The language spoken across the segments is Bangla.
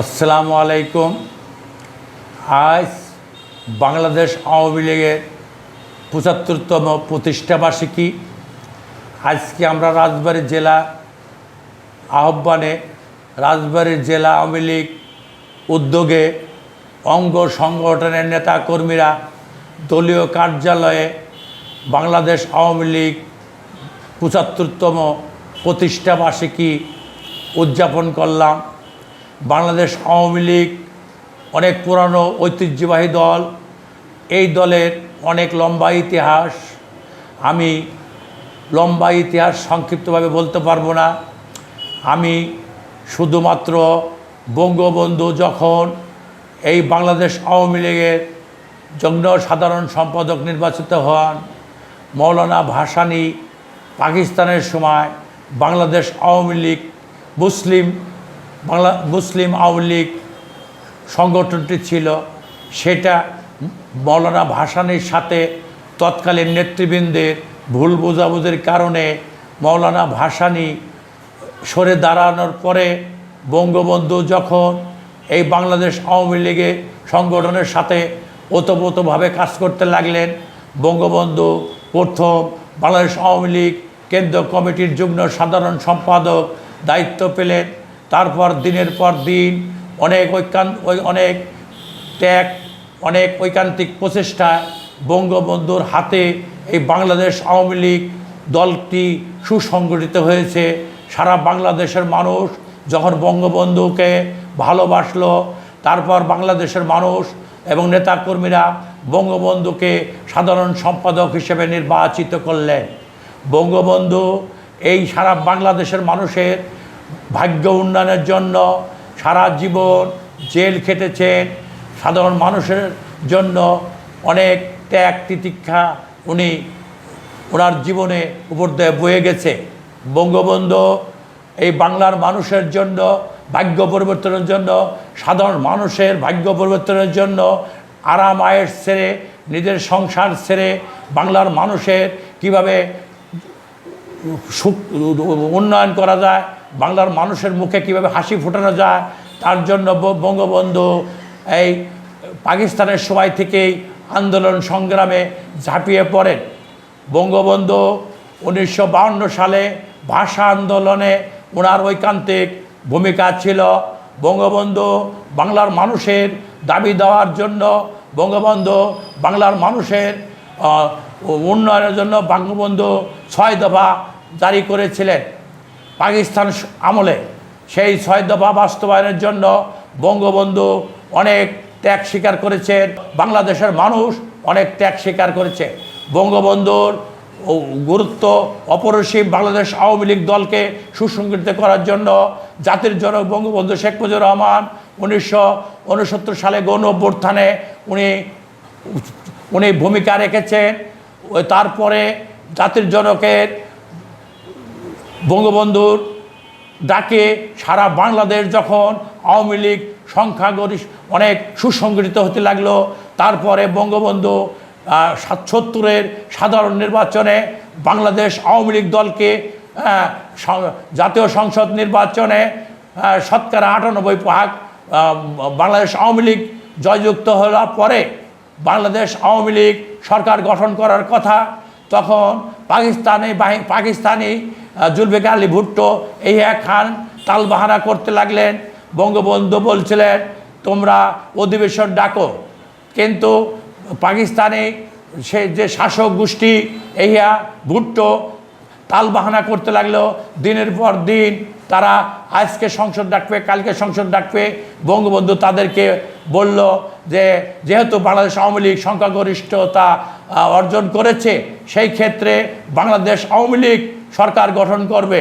আসসালামু আলাইকুম। আজ বাংলাদেশ আওয়ামী লীগের পঁচাত্তরতম প্রতিষ্ঠাবার্ষিকী আজকে আমরা রাজবাড়ী জেলা আহ্বানে রাজবাড়ীর জেলা আওয়ামী লীগ উদ্যোগে অঙ্গ সংগঠনের নেতাকর্মীরা দলীয় কার্যালয়ে বাংলাদেশ আওয়ামী লীগ পঁচাত্তরতম প্রতিষ্ঠাবার্ষিকী উদযাপন করলাম। বাংলাদেশ আওয়ামী লীগ, অনেক পুরানো ঐতিহ্যবাহী দল, এই দলের অনেক লম্বা ইতিহাস, আমি লম্বা ইতিহাস সংক্ষিপ্তভাবে বলতে পারব না। আমি শুধুমাত্র বঙ্গবন্ধু যখন এই বাংলাদেশ আওয়ামী লীগের যজ্ঞ সাধারণ সম্পাদক নির্বাচিত হন, মৌলানা ভাসানী পাকিস্তানের সময় বাংলাদেশ আওয়ামী লীগ মুসলিম বাংলা মুসলিম আওয়ামী লীগ সংগঠনটি ছিল, সেটা মৌলানা ভাসানির সাথে তৎকালীন নেতৃবৃন্দের ভুল বোঝাবুঝির কারণে মৌলানা ভাসানি সরে দাঁড়ানোর পরে বঙ্গবন্ধু যখন এই বাংলাদেশ আওয়ামী লীগে সংগঠনের সাথে ওতপ্রোতভাবে কাজ করতে লাগলেন, বঙ্গবন্ধু প্রথম বাংলাদেশ আওয়ামী লীগ কেন্দ্র কমিটির যুগ্ম সাধারণ সম্পাদক দায়িত্ব পেলেন। তারপর দিনের পর দিন অনেক ঐকান, ওই অনেক ত্যাগ, অনেক ঐকান্তিক প্রচেষ্টায় বঙ্গবন্ধুর হাতে এই বাংলাদেশ আওয়ামী লীগ দলটি সুসংগঠিত হয়েছে। সারা বাংলাদেশের মানুষ যখন বঙ্গবন্ধুকে ভালোবাসলো, তারপর বাংলাদেশের মানুষ এবং নেতাকর্মীরা বঙ্গবন্ধুকে সাধারণ সম্পাদক হিসেবে নির্বাচিত করলেন। বঙ্গবন্ধু এই সারা বাংলাদেশের মানুষের ভাগ্য উন্নয়নের জন্য সারা জীবন জেল খেটেছেন। সাধারণ মানুষের জন্য অনেক ত্যাগ তিতিক্ষা উনি ওনার জীবনে উপর দিয়ে বয়ে গেছে। বঙ্গবন্ধু, এই বাংলার মানুষের জন্য, ভাগ্য পরিবর্তনের জন্য, সাধারণ মানুষের ভাগ্য পরিবর্তনের জন্য, আরাম আয়ের ছেড়ে নিজের সংসার ছেড়ে বাংলার মানুষের কীভাবে উন্নয়ন করা যায় বাংলার মানুষের মুখে কীভাবে হাসি ফোটানো যায়, তার জন্য বঙ্গবন্ধু এই পাকিস্তানের সময় থেকেই আন্দোলন সংগ্রামে ঝাঁপিয়ে পড়েন। বঙ্গবন্ধু উনিশশো সালে ভাষা আন্দোলনে ওনার ঐকান্তিক ভূমিকা ছিল। বঙ্গবন্ধু বাংলার মানুষের দাবি দেওয়ার জন্য, বঙ্গবন্ধু বাংলার মানুষের উন্নয়নের জন্য বঙ্গবন্ধু ছয় দফা জারি করেছিলেন। পাকিস্তান আমলে সেই ছয় দফা বাস্তবায়নের জন্য বঙ্গবন্ধু অনেক ত্যাগ স্বীকার করেছেন, বাংলাদেশের মানুষ অনেক ত্যাগ স্বীকার করেছে। বঙ্গবন্ধুর গুরুত্ব অপরিসীম বাংলাদেশ আওয়ামী লীগ দলকে সুসংগঠিত করার জন্য জাতির জনক বঙ্গবন্ধু শেখ মুজিবুর রহমান উনিশশো উনসত্তর সালে গণ অভ্যুত্থানে উনি উনি ভূমিকা রেখেছেন। তারপরে জাতির জনকের বঙ্গবন্ধুর ডাকে সারা বাংলাদেশ যখন আওয়ামী লীগ সংখ্যাগরিষ্ঠ অনেক সুসংগঠিত হতে লাগল, তারপরে বঙ্গবন্ধু সত্তরের সাধারণ নির্বাচনে বাংলাদেশ আওয়ামী লীগ দলকে জাতীয় সংসদ নির্বাচনে শতকরা আটানব্বই ভাগ বাংলাদেশ আওয়ামী লীগ জয়যুক্ত হওয়ার পরে বাংলাদেশ আওয়ামী লীগ সরকার গঠন করার কথা, তখন পাকিস্তানি পাকিস্তানি জুলফিকার আলী ভুট্টো এক খান তালবাহানা করতে লাগলেন। বঙ্গবন্ধু বলছিলেন, তোমরা অধিবেশন ডাকো। কিন্তু পাকিস্তানে সে যে শাসক গোষ্ঠী, এইয়া ভুট্টো তালবাহানা করতে লাগল। দিনের পর দিন তারা আজকে সংসদ ডাকবে, কালকে সংসদ ডাকবে। বঙ্গবন্ধু তাদেরকে বলল যে, যেহেতু বাংলাদেশ আওয়ামী লীগ সংখ্যাগরিষ্ঠতা অর্জন করেছে, সেই ক্ষেত্রে বাংলাদেশ আওয়ামী লীগ সরকার গঠন করবে।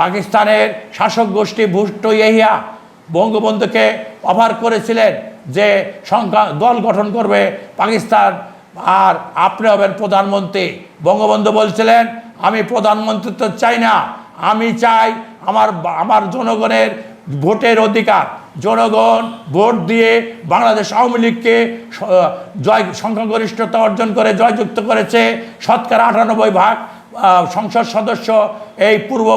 পাকিস্তানের শাসক গোষ্ঠী ভুট্টো ইহিয়া বঙ্গবন্ধুকে অফার করেছিলেন যে, সংখ্যা, দল গঠন করবে পাকিস্তান। আর আপনি হবেন প্রধানমন্ত্রী। বঙ্গবন্ধু বলছিলেন, আমি প্রধানমন্ত্রী তো চাই না। আমি চাই আমার আমার জনগণের ভোটের অধিকার। জনগণ ভোট দিয়ে বাংলাদেশ আওয়ামী লীগকে জয়, সংখ্যাগরিষ্ঠতা অর্জন করে জয়যুক্ত করেছে শতকরা আটানব্বই ভাগ সংসদ সদস্য এই পূর্ব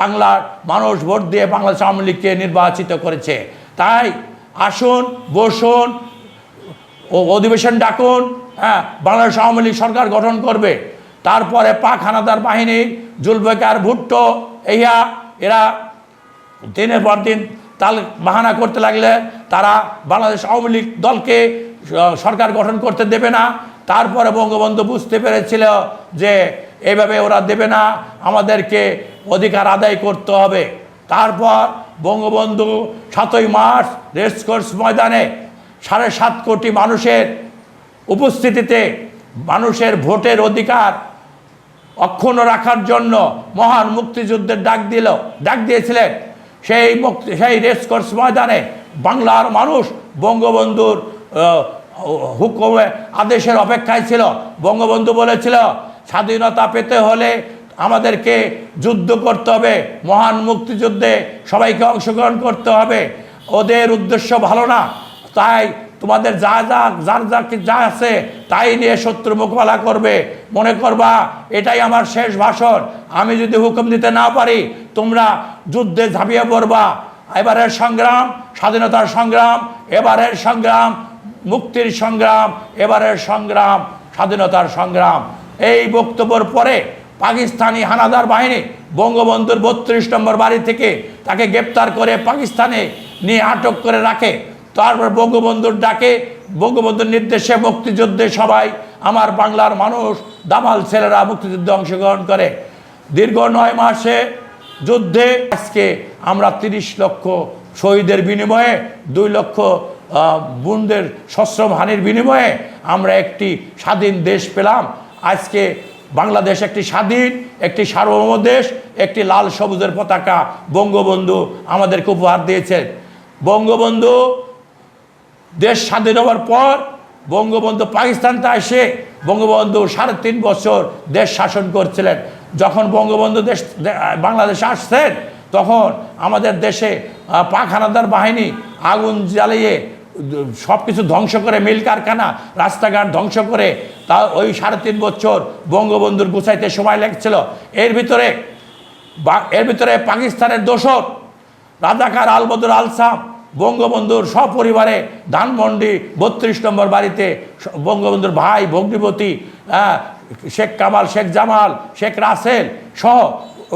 বাংলার মানুষ ভোট দিয়ে বাংলাদেশ আওয়ামী লীগকে নির্বাচিত করেছে। তাই আসুন, বসুন, ও, অধিবেশন ডাকুন হ্যাঁ বাংলাদেশ আওয়ামী লীগ সরকার গঠন করবে। তারপরে পাক হানাদার বাহিনী জুলবেকার ভুট্টো ইয়া এরা দিনের পর দিন তাল বাহানা করতে লাগলে তারা বাংলাদেশ আওয়ামী লীগ দলকে সরকার গঠন করতে দেবে না। তারপরে বঙ্গবন্ধু বুঝতে পেরেছিল যে এভাবে ওরা দেবে না, আমাদেরকে অধিকার আদায় করতে হবে। তারপর বঙ্গবন্ধু সাতই মার্চ রেসকোর্স ময়দানে সাড়ে সাত কোটি মানুষের উপস্থিতিতে মানুষের ভোটের অধিকার অক্ষুণ্ণ রাখার জন্য মহান মুক্তিযুদ্ধের ডাক দিল, ডাক দিয়েছিলেন। সেই মুক্তি, সেই রেসকোর্স ময়দানে বাংলার মানুষ বঙ্গবন্ধুর হুকুমে, আদেশের অপেক্ষায় ছিল। বঙ্গবন্ধু বলেছিল, স্বাধীনতা পেতে হলে আমাদেরকে যুদ্ধ করতে হবে, মহান মুক্তিযুদ্ধে সবাইকে অংশগ্রহণ করতে হবে। ওদের উদ্দেশ্য ভালো না, তাই তোমাদের যা যা, যার যা যা আছে, তাই নিয়ে শত্রু মোকাবেলা করবে। মনে করবা, এটাই আমার শেষ ভাষণ। আমি যদি হুকুম দিতে না পারি, তোমরা যুদ্ধে ঝাঁপিয়ে পড়বা। এবারের সংগ্রাম, স্বাধীনতার সংগ্রাম, এবারের সংগ্রাম, মুক্তির সংগ্রাম, এবারের সংগ্রাম, স্বাধীনতার সংগ্রাম। এই বক্তব্যের পরে পাকিস্তানি হানাদার বাহিনী বঙ্গবন্ধুর বত্রিশ নম্বর বাড়ি থেকে তাকে গ্রেপ্তার করে পাকিস্তানে নিয়ে আটক করে রাখে। তারপর বঙ্গবন্ধুর ডাকে, বঙ্গবন্ধুর নির্দেশে মুক্তিযুদ্ধে সবাই, আমার বাংলার মানুষ, দামাল ছেলেরা মুক্তিযুদ্ধে অংশগ্রহণ করে। দীর্ঘ নয় মাসে যুদ্ধে আজকে আমরা তিরিশ লক্ষ শহীদের বিনিময়ে, দুই লক্ষ বোনদের সশ্রম হানির বিনিময়ে আমরা একটি স্বাধীন দেশ পেলাম। আজকে বাংলাদেশ একটি স্বাধীন, একটি সার্বভৌম দেশ, একটি লাল সবুজের পতাকা বঙ্গবন্ধু আমাদেরকে উপহার দিয়েছেন বঙ্গবন্ধু দেশ স্বাধীন হওয়ার পর বঙ্গবন্ধু পাকিস্তানতে এসে বঙ্গবন্ধু সাড়ে তিন বছর দেশ শাসন করছিলেন। যখন বঙ্গবন্ধু দেশ বাংলাদেশে আসছেন, তখন আমাদের দেশে পাক হানাদার বাহিনী আগুন জ্বালিয়ে সব কিছু ধ্বংস করে, মিল কারখানা, রাস্তাঘাট ধ্বংস করে, তা ওই সাড়ে তিন বছর বঙ্গবন্ধুর গুছাইতে সময় লেগেছিল। এর ভিতরে এর ভিতরে পাকিস্তানের দোষর রাজাকার আলবদুর আলসাম বঙ্গবন্ধুর সপরিবারে ধানমন্ডি বত্রিশ নম্বর বাড়িতে বঙ্গবন্ধুর ভাই ভগ্নিপতি হ্যাঁ, শেখ কামাল শেখ জামাল শেখ রাসেল সহ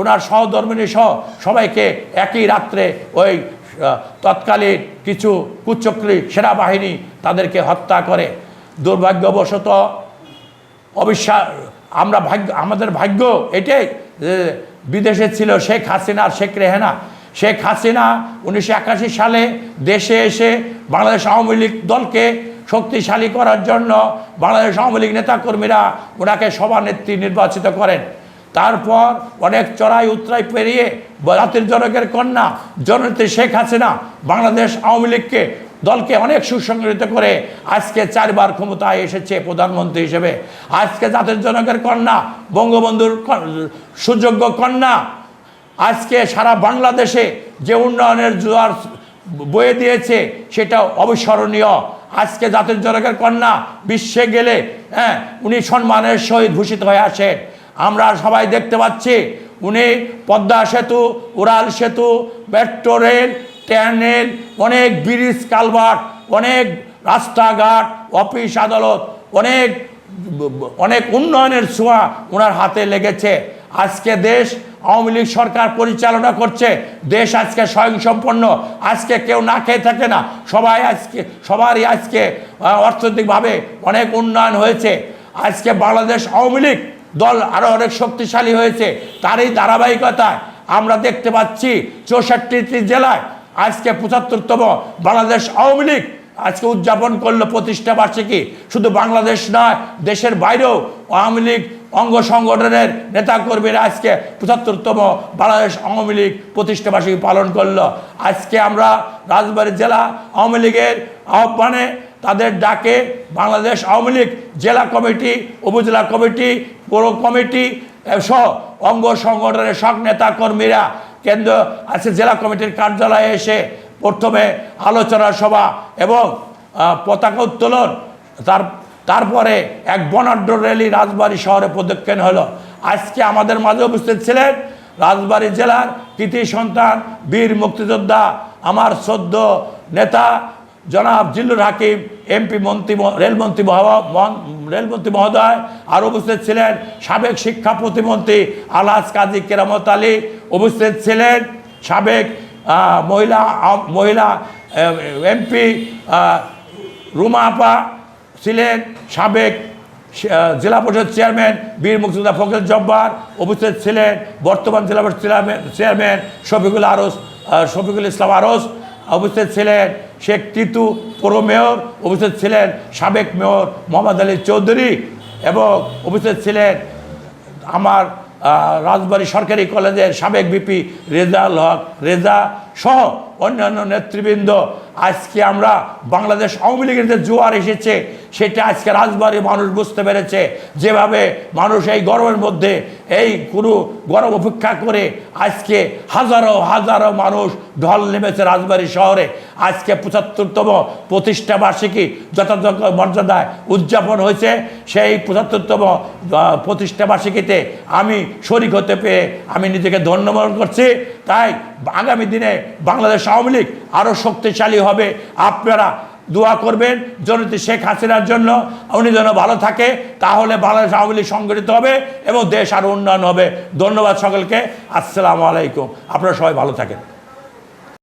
ওনার সহধর্মিনী সহ সবাইকে একই রাত্রে ওই তৎকালীন কিছু কুচক্রী সেনাবাহিনী তাদেরকে হত্যা করে। দুর্ভাগ্যবশত অবিশ্বাস আমরা ভাগ্য আমাদের ভাগ্য এটাই বিদেশে ছিল শেখ হাসিনা শেখ রেহানা। শেখ হাসিনা উনিশশো একাশি সালে দেশে এসে বাংলাদেশ আওয়ামী লীগ দলকে শক্তিশালী করার জন্য বাংলাদেশ আওয়ামী লীগ নেতাকর্মীরা ওনাকে সভানেত্রী নির্বাচিত করেন। তারপর অনেক চড়াই উতরাই পেরিয়ে জাতির জনকের কন্যা জননেত্রী শেখ হাসিনা বাংলাদেশ আওয়ামী লীগকে দলকে অনেক সুসংগঠিত করে আজকে চারবার ক্ষমতায় এসেছে প্রধানমন্ত্রী হিসেবে। আজকে জাতির জনকের কন্যা, বঙ্গবন্ধুর সুযোগ্য কন্যা আজকে সারা বাংলাদেশে যে উন্নয়নের জোয়ার বয়ে দিয়েছে, সেটা অবিস্মরণীয়। আজকে জাতির জনকের কন্যা বিশ্বে গেলে হ্যাঁ উনি সম্মানের সহিত ভূষিত হয়ে আসেন আমরা সবাই দেখতে পাচ্ছি, উনি পদ্মা সেতু, উড়াল সেতু, মেট্রো রেল ট্যানেল অনেক ব্রিজ কালভার্ট, অনেক রাস্তাঘাট, অফিস আদালত, অনেক অনেক উন্নয়নের ছোঁয়া ওনার হাতে লেগেছে। আজকে দেশ আওয়ামী লীগ সরকার পরিচালনা করছে, দেশ আজকে স্বয়ংসম্পন্ন। আজকে কেউ না খেয়ে থাকে না। সবাই আজকে, সবারই আজকে অর্থনৈতিকভাবে অনেক উন্নয়ন হয়েছে। আজকে বাংলাদেশ আওয়ামী লীগ দল আরও অনেক শক্তিশালী হয়েছে, তারই ধারাবাহিকতায় আমরা দেখতে পাচ্ছি চৌষট্টিটি জেলায় আজকে পঁচাত্তরতম বাংলাদেশ আওয়ামী লীগ আজকে উদযাপন করল প্রতিষ্ঠা বার্ষিকী। শুধু বাংলাদেশ নয়, দেশের বাইরেও আওয়ামী লীগ অঙ্গ সংগঠনের নেতাকর্মীরা আজকে পঁচাত্তরতম বাংলাদেশ আওয়ামী লীগ প্রতিষ্ঠা বার্ষিকী পালন করল। আজকে আমরা রাজবাড়ী জেলা আওয়ামী লীগের আহ্বানে তাদের ডাকে বাংলাদেশ আওয়ামী লীগ জেলা কমিটি, উপজেলা কমিটি, পৌর কমিটি সহ অঙ্গ সংগঠনের সব নেতা কর্মীরা কেন্দ্র আছে জেলা কমিটির কার্যালয়ে এসে প্রথমে আলোচনা সভা এবং পতাকা উত্তোলন। তার, তারপরে এক বনাঢ্য র্যালি রাজবাড়ী শহরে প্রদক্ষিণ হলো। আজকে আমাদের মাঝে উপস্থিত ছিলেন রাজবাড়ী জেলার কৃতি সন্তান, বীর মুক্তিযোদ্ধা, আমার সদ্য নেতা জনাব জিল্লুর হাকিম, এমপি মন্ত্রী রেলমন্ত্রী রেলমন্ত্রী মহোদয়, আর উপস্থিত ছিলেন সাবেক শিক্ষা প্রতিমন্ত্রী আলহাজ কাজী কেরামত আলী। উপস্থিত ছিলেন সাবেক মহিলা মহিলা এমপি রুমা আপা ছিলেন সাবেক জেলা পরিষদ চেয়ারম্যান বীর মুক্তিযোদ্ধা ফখরুল জব্বার, উপস্থিত ছিলেন বর্তমান জেলা পরিষদ চেয়ারম্যান- শফিকুল আরস শফিকুল ইসলাম আরস, উপস্থিত ছিলেন শেখ টিতু, পৌর মেয়র, উপস্থিত ছিলেন সাবেক মেয়র মোহাম্মদ আলী চৌধুরী এবং উপস্থিত ছিলেন আমার রাজবাড়ী সরকারি কলেজের সাবেক বিপি রেজাউল হক রেজা সহ অন্যান্য নেতৃবৃন্দ, আজকে আমরা বাংলাদেশ আওয়ামী লীগের যে জোয়ার এসেছে, সেটা আজকে রাজবাড়ির মানুষ বুঝতে পেরেছে। যেভাবে মানুষ এই গরমের মধ্যে এই কোনো গরম উপেক্ষা করে আজকে হাজারো হাজারো মানুষ ঢল নেমেছে রাজবাড়ি শহরে। আজকে পঁচাত্তরতম প্রতিষ্ঠা বার্ষিকী যথাযথ মর্যাদায় উদযাপন হয়েছে। সেই পঁচাত্তরতম প্রতিষ্ঠা বার্ষিকীতে আমি শরিক হতে পেরে আমি নিজেকে ধন্যবাদ করছি। তাই আগামী দিনে বাংলাদেশ আওয়ামী লীগ আরও শক্তিশালী হবে। আপনারা দোয়া করবেন জনতি শেখ হাসিনার জন্য। উনি যেন ভালো থাকে, তাহলে বাংলাদেশ আওয়ামী লীগ সংগঠিত হবে এবং দেশ আরও উন্নয়ন হবে। ধন্যবাদ সকলকে। আসসালামু আলাইকুম। আপনারা সবাই ভালো থাকেন।